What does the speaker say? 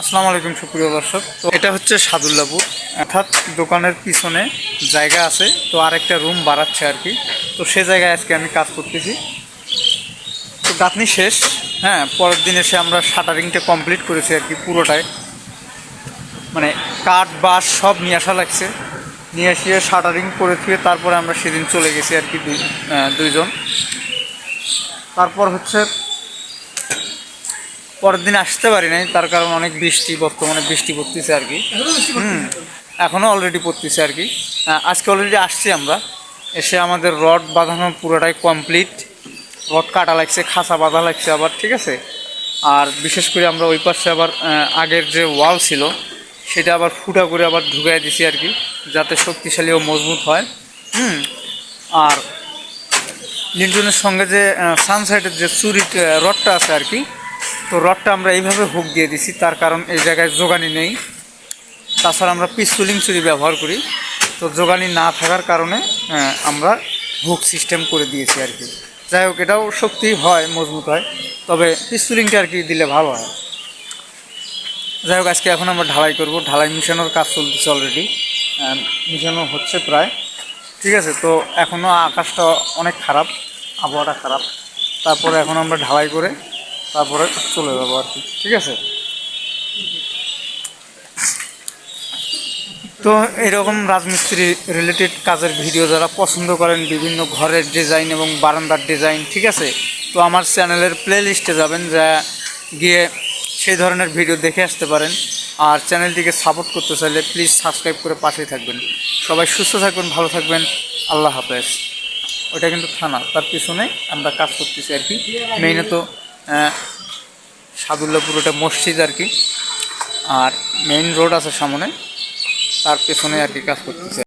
আসসালামু আলাইকুম, সুপ্রিয় দর্শক। তো এটা হচ্ছে সাদুল্লাপুর অর্থাৎ দোকানের পিছনে জায়গা আছে, তো আরেকটা রুম বাড়াচ্ছে আর কি। তো সে জায়গায় আজকে আমি কাজ করতেছি। তো গাঁথনি শেষ হ্যাঁ পরের দিন এসে আমরা শাটারিংটা কমপ্লিট করেছি আর কি পুরোটাই। মানে কাঠ, বাঁশ সব নিয়ে আসা লাগছে। নিয়ে এসে শাটারিং করে তারপরে আমরা সেদিন চলে গেছি আর কি দুই দুইজন। তারপর হচ্ছে পরের দিন আসতে পারি নাই তার কারণ অনেক বৃষ্টি বর্তমানে বৃষ্টি পড়তেছে আর কি। হুম এখনও অলরেডি পড়তেছে আর কি। আজকে অলরেডি আসছি আমরা। এসে আমাদের রড বাঁধানো পুরোটাই কমপ্লিট রড কাটা লাগছে খাঁচা বাঁধা লাগছে আবার ঠিক আছে? আর বিশেষ করে আমরা ওই পাশে আবার আগের যে ওয়াল ছিল সেটা আবার ফুটা করে আবার ঢুকাই দিছি আর কি যাতে শক্তিশালী ও মজবুত হয়। হুম আর লিন্টনের সঙ্গে যে সানসাইডের যে চুরি রডটা আছে আর কি তো রডটা আমরা এইভাবে হুক দিয়ে দিছি, তার কারণ এই জায়গায় জোগানি নেই। তাছাড়া আমরা পিস্তুলিং চুরি ব্যবহার করি। তো জোগানি না থাকার কারণে আমরা হুক সিস্টেম করে দিয়েছি আর কি। যাই হোক, এটাও শক্তি হয়, মজবুত হয়, তবে পিস্তুলিংটা আর কি দিলে ভালো হয়। যাই হোক, আজকে এখন আমরা ঢালাই করব। ঢালাই মিশানোর কাজ চলতেছে অলরেডি মিশানো হচ্ছে প্রায়। ঠিক আছে, তো এখনও আকাশটা অনেক খারাপ, আবহাওয়াটা খারাপ। তারপরে এখন আমরা ঢালাই করে তারপরে চলে যাব আর কি, ঠিক আছে? তো এরকম রাজমিস্ত্রি রিলেটেড কাজের ভিডিও যারা পছন্দ করেন, বিভিন্ন ঘরের ডিজাইন এবং বারান্দার ডিজাইন ঠিক আছে? তো আমার চ্যানেলের প্লে লিস্টে যাবেন, যা গিয়ে সেই ধরনের ভিডিও দেখে আসতে পারেন। আর চ্যানেলটিকে সাপোর্ট করতে চাইলে প্লিজ সাবস্ক্রাইব করে পাশেই থাকবেন। সবাই সুস্থ থাকবেন, ভালো থাকবেন। আল্লাহ হাফেজ। ওটা কিন্তু থানা, তার পিছনে আমরা কাজ করতেছি আর কি। মেইনত সাদুল্লাপুর ওটা মসজিদ আর কি। আর মেইন রোড আছে সামনে। তার পেছনে আর কি কাজ করতেছে।